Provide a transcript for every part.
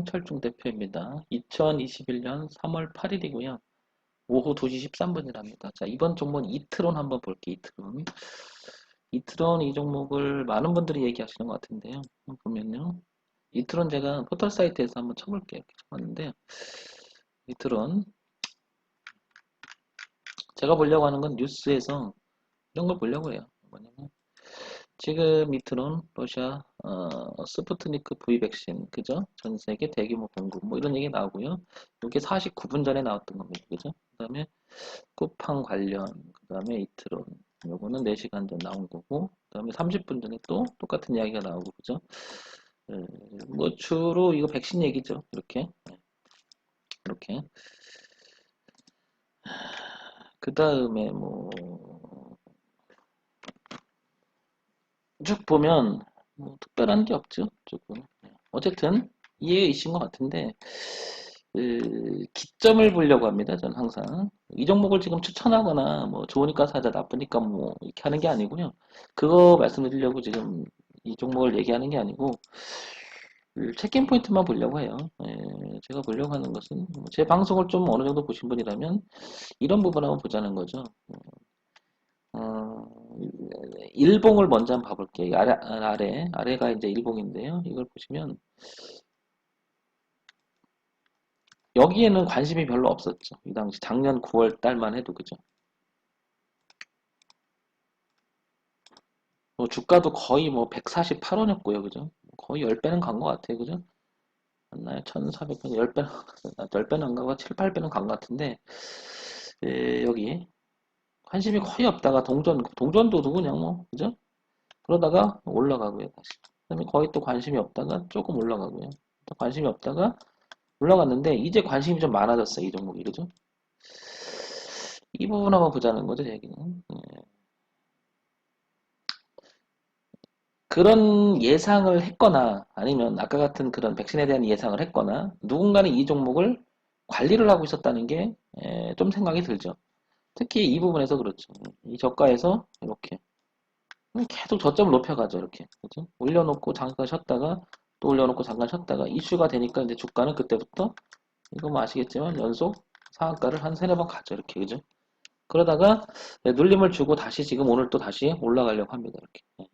황철중 대표입니다. 2021년 3월 8일이고요. 오후 2시 13분이랍니다. 자, 이번 종목은 이트론 한번 볼게요. 이트론. 이트론 이 종목을 많은 분들이 얘기하시는 것 같은데요. 보면요. 이트론 제가 포털 사이트에서 한번 쳐볼게요. 쳐봤는데 이트론 제가 보려고 하는 건 뉴스에서 이런 걸 보려고 해요. 뭐냐면 지금 이트론 러시아 어, 스푸트니크 V 백신 그죠? 전 세계 대규모 공급 뭐 이런 얘기 나오고요. 이게 49분 전에 나왔던 겁니다. 그죠? 그 다음에 쿠팡 관련 그 다음에 이트론 요거는 4시간 전 나온 거고 그 다음에 30분 전에 또 똑같은 이야기가 나오고 그죠? 에, 뭐 주로 이거 백신 얘기죠. 이렇게 네. 이렇게 그 다음에 뭐 쭉 보면 뭐 특별한 게 없죠. 조금 어쨌든 이해이신 것 같은데 그 기점을 보려고 합니다. 저는 항상 이 종목을 지금 추천하거나 뭐 좋으니까 사자 나쁘니까 뭐 이렇게 하는 게 아니고요. 그거 말씀드리려고 지금 이 종목을 얘기하는 게 아니고 그 체킹 포인트만 보려고 해요. 예, 제가 보려고 하는 것은 뭐제 방송을 좀 어느 정도 보신 분이라면 이런 부분 한번 보자는 거죠. 어, 일봉을 먼저 한번 봐볼게요. 아래, 아래, 아래가 이제 일봉인데요. 이걸 보시면 여기에는 관심이 별로 없었죠. 이 당시 작년 9월 달만 해도 그죠. 뭐 주가도 거의 뭐 148원이었고요. 그죠. 거의 10배는 간 것 같아요. 그죠? 맞나요? 1400원, 10배는, 10배는 안 가고 7, 8배는 간 것 같은데, 에, 여기, 관심이 거의 없다가 동전, 동전도 그냥 뭐, 그죠? 그러다가 올라가고요, 다시. 그 다음에 거의 또 관심이 없다가 조금 올라가고요. 또 관심이 없다가 올라갔는데, 이제 관심이 좀 많아졌어요, 이 종목이, 그죠? 이 부분 한번 보자는 거죠, 제 얘기는. 예. 그런 예상을 했거나 아니면 아까 같은 그런 백신에 대한 예상을 했거나 누군가는 이 종목을 관리를 하고 있었다는 게 좀 생각이 들죠. 특히 이 부분에서 그렇죠. 이 저가에서 이렇게 계속 저점을 높여가죠. 이렇게 그죠? 올려놓고 잠깐 쉬었다가 또 올려놓고 잠깐 쉬었다가 이슈가 되니까 이제 주가는 그때부터 이거 뭐 아시겠지만 연속 상한가를 한 세네 번 가죠. 이렇게 그죠? 그러다가 눌림을 주고 다시 지금 오늘 또 다시 올라가려고 합니다. 이렇게.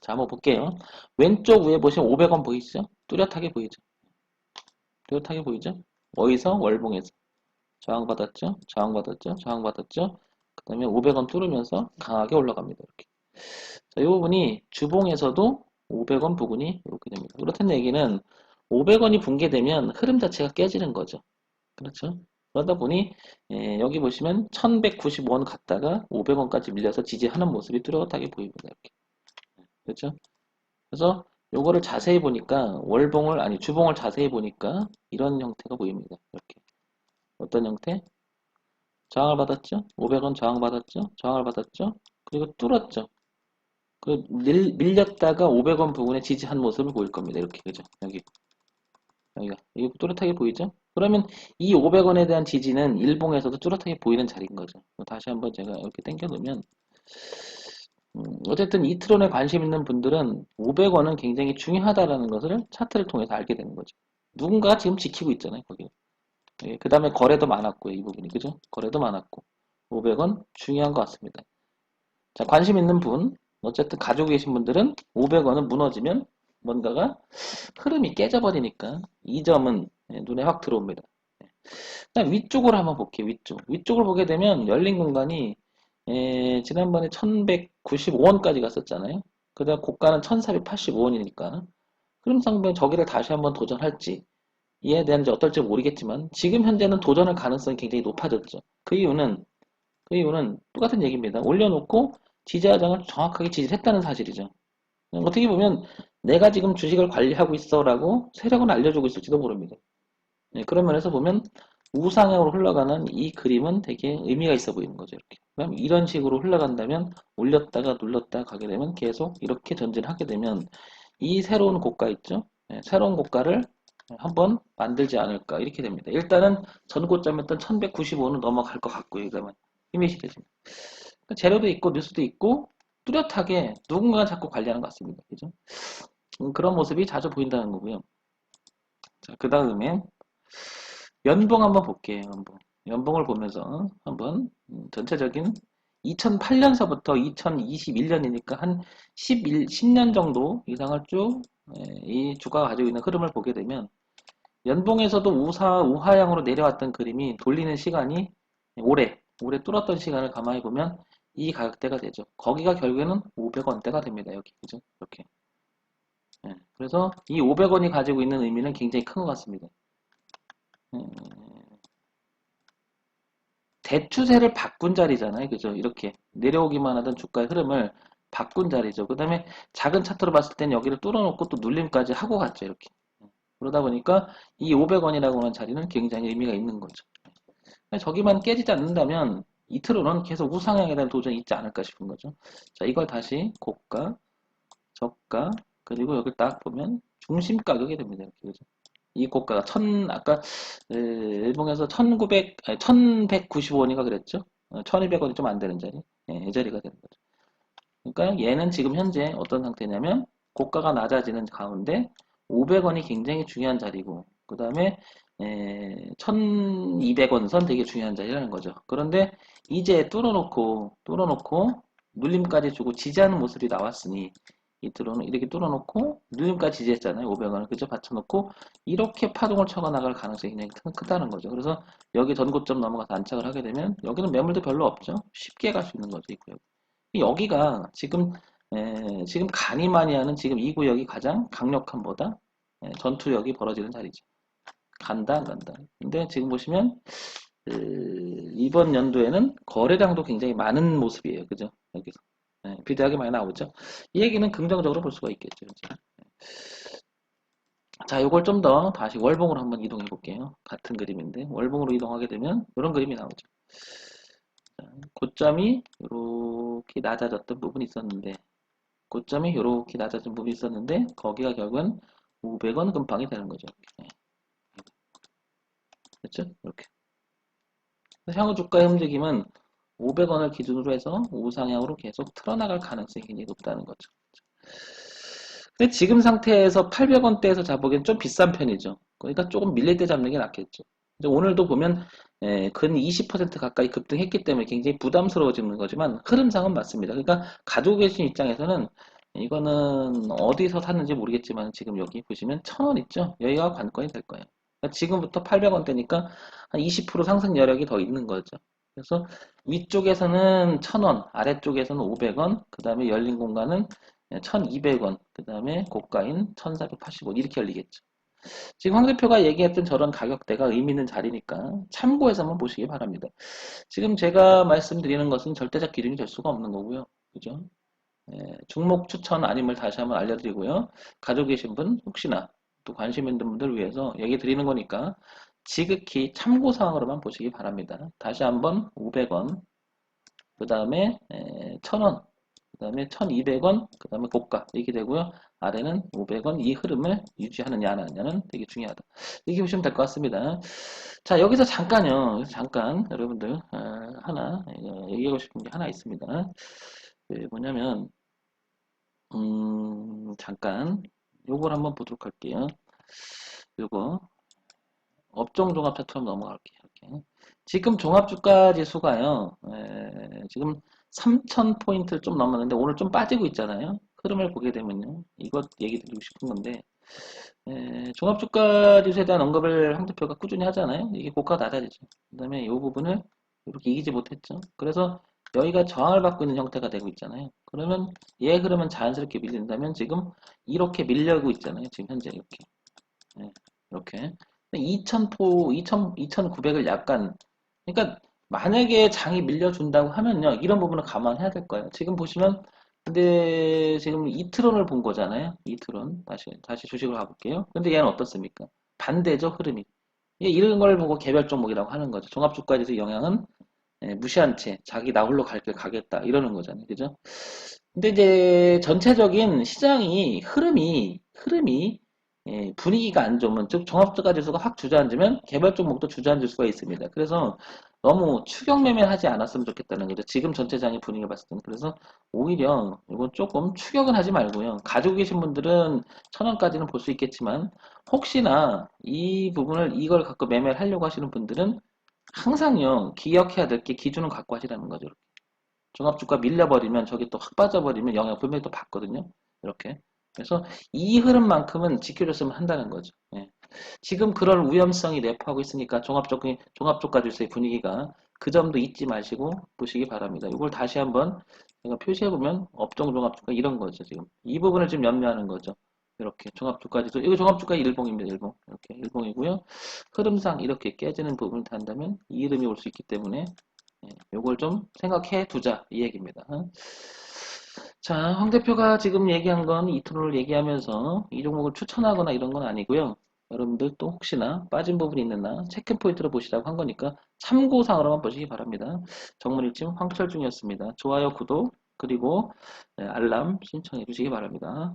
자, 한번 볼게요. 왼쪽 위에 보시면 500원 보이시죠? 뚜렷하게 보이죠? 뚜렷하게 보이죠? 어디서? 월봉에서. 저항받았죠? 저항받았죠? 저항받았죠? 그 다음에 500원 뚫으면서 강하게 올라갑니다. 이렇게. 자, 이 부분이 주봉에서도 500원 부근이 이렇게 됩니다. 그렇다는 얘기는 500원이 붕괴되면 흐름 자체가 깨지는 거죠. 그렇죠? 그러다 보니 예, 여기 보시면 1195원 갔다가 500원까지 밀려서 지지하는 모습이 뚜렷하게 보입니다. 이렇게. 그렇죠? 그래서 요거를 자세히 보니까 월봉을 아니 주봉을 자세히 보니까 이런 형태가 보입니다. 이렇게 어떤 형태? 저항을 받았죠? 500원 저항 받았죠? 저항을 받았죠? 그리고 뚫었죠? 그 밀, 밀렸다가 500원 부분에 지지한 모습을 보일 겁니다. 이렇게 그죠? 여기 여기가 이거 뚜렷하게 보이죠? 그러면 이 500원에 대한 지지는 일봉에서도 뚜렷하게 보이는 자리인 거죠. 다시 한번 제가 이렇게 당겨 놓으면 음, 어쨌든 이트론에 관심 있는 분들은 500원은 굉장히 중요하다라는 것을 차트를 통해서 알게 되는 거죠. 누군가 지금 지키고 있잖아요, 거기. 예, 그 다음에 거래도 많았고요, 이 부분이. 그죠? 거래도 많았고. 500원 중요한 것 같습니다. 자, 관심 있는 분, 어쨌든 가지고 계신 분들은 500원은 무너지면 뭔가가 흐름이 깨져버리니까 이 점은 예, 눈에 확 들어옵니다. 예. 위쪽으로 한번 볼게요, 위쪽. 위쪽을 보게 되면 열린 공간이 예, 지난번에 1195원까지 갔었잖아요. 그 다음 고가는 1485원이니까. 그럼 상부에 저기를 다시 한번 도전할지, 이에 대한 어떨지 모르겠지만, 지금 현재는 도전할 가능성이 굉장히 높아졌죠. 그 이유는, 그 이유는 똑같은 얘기입니다. 올려놓고 지지하장을 정확하게 지지를 했다는 사실이죠. 어떻게 보면 내가 지금 주식을 관리하고 있어 라고 세력은 알려주고 있을지도 모릅니다. 네, 그런 면에서 보면 우상향으로 흘러가는 이 그림은 되게 의미가 있어 보이는 거죠. 이렇게. 이런 식으로 흘러간다면 올렸다가 눌렀다가 가게 되면 계속 이렇게 전진하게 되면 이 새로운 고가 있죠? 네, 새로운 고가를 한번 만들지 않을까 이렇게 됩니다. 일단은 전고점이었던 1195는 넘어갈 것 같고요. 그러면 힘이 실해집니다. 그러니까 재료도 있고 뉴스도 있고 뚜렷하게 누군가가 자꾸 관리하는 것 같습니다. 그죠? 음, 그런 모습이 자주 보인다는 거고요. 자, 그 다음에 연봉 한번 볼게요. 연봉. 연봉을 보면서 한번 음, 전체적인 2008년서부터 2021년이니까 한 11, 10년 정도 이상을 쭉 이 주가가 가지고 있는 흐름을 보게 되면 연봉에서도 우사, 우하향으로 내려왔던 그림이 돌리는 시간이 올해, 올해 뚫었던 시간을 가만히 보면 이 가격대가 되죠. 거기가 결국에는 500원대가 됩니다. 여기, 그죠? 이렇게. 예, 그래서 이 500원이 가지고 있는 의미는 굉장히 큰 것 같습니다. 예, 대추세를 바꾼 자리잖아요. 그죠? 이렇게 내려오기만 하던 주가의 흐름을 바꾼 자리죠. 그 다음에 작은 차트로 봤을 땐 여기를 뚫어놓고 또 눌림까지 하고 갔죠. 이렇게. 그러다 보니까 이 500원이라고 하는 자리는 굉장히 의미가 있는 거죠. 저기만 깨지지 않는다면 이틀로는 계속 우상향에 대한 도전이 있지 않을까 싶은 거죠. 자, 이걸 다시 고가, 저가, 그리고 여기 딱 보면 중심 가격이 됩니다. 이렇게 그죠? 이 고가가 천 아까 일본에서 1900 아니 1195원인가 그랬죠? 1200원이 좀 안 되는 자리. 예, 이 자리가 되는 거죠. 그러니까 얘는 지금 현재 어떤 상태냐면 고가가 낮아지는 가운데 500원이 굉장히 중요한 자리고 그 다음에 1200원 선 되게 중요한 자리라는 거죠. 그런데 이제 뚫어놓고 뚫어놓고 눌림까지 주고 지지하는 모습이 나왔으니 이 뚫어놓 이렇게 뚫어놓고 누림까지 지지했잖아요. 500원을 그죠? 받쳐놓고 이렇게 파동을 쳐가 나갈 가능성이 굉장히 크다는 거죠. 그래서 여기 전고점 넘어가서 안착을 하게 되면 여기는 매물도 별로 없죠. 쉽게 갈 수 있는 거죠. 이 구역. 여기가 지금 에, 지금 간이 많이 하는 지금 이 구역이 가장 강력함보다 에, 전투력이 벌어지는 자리죠. 간다 안 간다. 근데 지금 보시면 그, 이번 연도에는 거래량도 굉장히 많은 모습이에요. 그죠? 여기서. 네, 비대하게 많이 나오죠. 이 얘기는 긍정적으로 볼 수가 있겠죠. 이제. 자, 이걸 좀 더 다시 월봉으로 한번 이동해 볼게요. 같은 그림인데 월봉으로 이동하게 되면 이런 그림이 나오죠. 자, 고점이 이렇게 낮아졌던 부분이 있었는데 고점이 이렇게 낮아진 부분이 있었는데 거기가 결국은 500원 금방이 되는 거죠. 네. 그렇죠? 이렇게. 향후 주가의 움직임은 500원을 기준으로 해서 우상향으로 계속 틀어나갈 가능성이 굉장히 높다는 거죠. 근데 지금 상태에서 800원대에서 잡으기엔 좀 비싼 편이죠. 그러니까 조금 밀릴 때 잡는 게 낫겠죠. 오늘도 보면 예, 근20% 가까이 급등했기 때문에 굉장히 부담스러워지는 거지만 흐름상은 맞습니다. 그러니까 가지고 계신 입장에서는 이거는 어디서 샀는지 모르겠지만 지금 여기 보시면 1000원 있죠? 여기가 관건이 될 거예요. 그러니까 지금부터 800원대니까 한 20% 상승 여력이 더 있는 거죠. 그래서 위쪽에서는 1000원, 아래쪽에서는 500원, 그 다음에 열린 공간은 1200원, 그 다음에 고가인 1480원 이렇게 열리겠죠. 지금 황 대표가 얘기했던 저런 가격대가 의미 있는 자리니까 참고해서 한번 보시기 바랍니다. 지금 제가 말씀드리는 것은 절대적 기준이 될 수가 없는 거고요. 그죠? 예, 종목 추천 아님을 다시 한번 알려드리고요. 가지고 계신 분 혹시나 또 관심 있는 분들 위해서 얘기 드리는 거니까 지극히 참고사항으로만 보시기 바랍니다. 다시 한번 500원, 그 다음에 1000원, 그 다음에 1200원, 그 다음에 고가 이렇게 되고요. 아래는 500원 이 흐름을 유지하느냐 안 하느냐는 되게 중요하다. 이렇게 보시면 될 것 같습니다. 자 여기서 잠깐요. 잠깐 여러분들 어, 하나 얘기하고 싶은 게 하나 있습니다. 그 뭐냐면 음, 잠깐 요걸 한번 보도록 할게요. 요거 업종 종합 차트로 넘어갈게요. 지금 종합주가 지수가요. 에, 지금 3,000포인트를 좀 넘었는데 오늘 좀 빠지고 있잖아요. 흐름을 보게 되면요. 이것 얘기 드리고 싶은 건데 에, 종합주가 지수에 대한 언급을 황 대표가 꾸준히 하잖아요. 이게 고가가 낮아지죠. 그 다음에 이 부분을 이렇게 이기지 못했죠. 그래서 여기가 저항을 받고 있는 형태가 되고 있잖아요. 그러면 얘 흐름은 자연스럽게 밀린다면 지금 이렇게 밀려고 있잖아요. 지금 현재 이렇게. 네, 이렇게. 2000포, 2000, 2900을 약간, 그러니까 만약에 장이 밀려준다고 하면요. 이런 부분을 감안해야 될 거예요. 지금 보시면, 근데 지금 이트론을 본 거잖아요. 이트론. 다시, 다시 주식을 가볼게요. 근데 얘는 어떻습니까? 반대죠, 흐름이. 이런 걸 보고 개별 종목이라고 하는 거죠. 종합주가에서 영향은 예, 무시한 채 자기 나 홀로 갈 길 가겠다 이러는 거잖아요. 그죠? 근데 이제 전체적인 시장이 흐름이 흐름이 예, 분위기가 안 좋으면 즉 종합주가 지수가 확 주저앉으면 개별 종목도 주저앉을 수가 있습니다. 그래서 너무 추격 매매하지 않았으면 좋겠다는 거죠. 지금 전체 장의 분위기를 봤을 때는. 그래서 오히려 이건 조금 추격은 하지 말고요. 가지고 계신 분들은 천 원까지는 볼 수 있겠지만 혹시나 이 부분을 이걸 갖고 매매를 하려고 하시는 분들은 항상요 기억해야 될 게 기준은 갖고 하시라는 거죠. 종합주가 밀려버리면 저기 또 확 빠져버리면 영향 분명히 또 받거든요. 이렇게. 그래서 이 흐름만큼은 지켜줬으면 한다는 거죠. 예. 지금 그럴 위험성이 내포하고 있으니까 종합적, 종합주가지수의 분위기가 그 점도 잊지 마시고 보시기 바랍니다. 이걸 다시 한번 제가 표시해보면 업종 종합주가 이런 거죠. 지금 이 부분을 지금 염려하는 거죠. 이렇게 종합주가지수 이거 종합주가 일봉입니다. 일봉 이렇게 일봉이고요. 흐름상 이렇게 깨지는 부분을 단다면 이 흐름이 올 수 있기 때문에 이걸 좀 생각해 두자 이 얘기입니다. 어? 자, 황 대표가 지금 얘기한 건 이토를 얘기하면서 이 종목을 추천하거나 이런 건 아니고요. 여러분들 또 혹시나 빠진 부분이 있느나 체크 포인트로 보시라고 한 거니까 참고상으로만 보시기 바랍니다. 정문일침 황철중이었습니다. 좋아요, 구독, 그리고 네, 알람 신청해 주시기 바랍니다.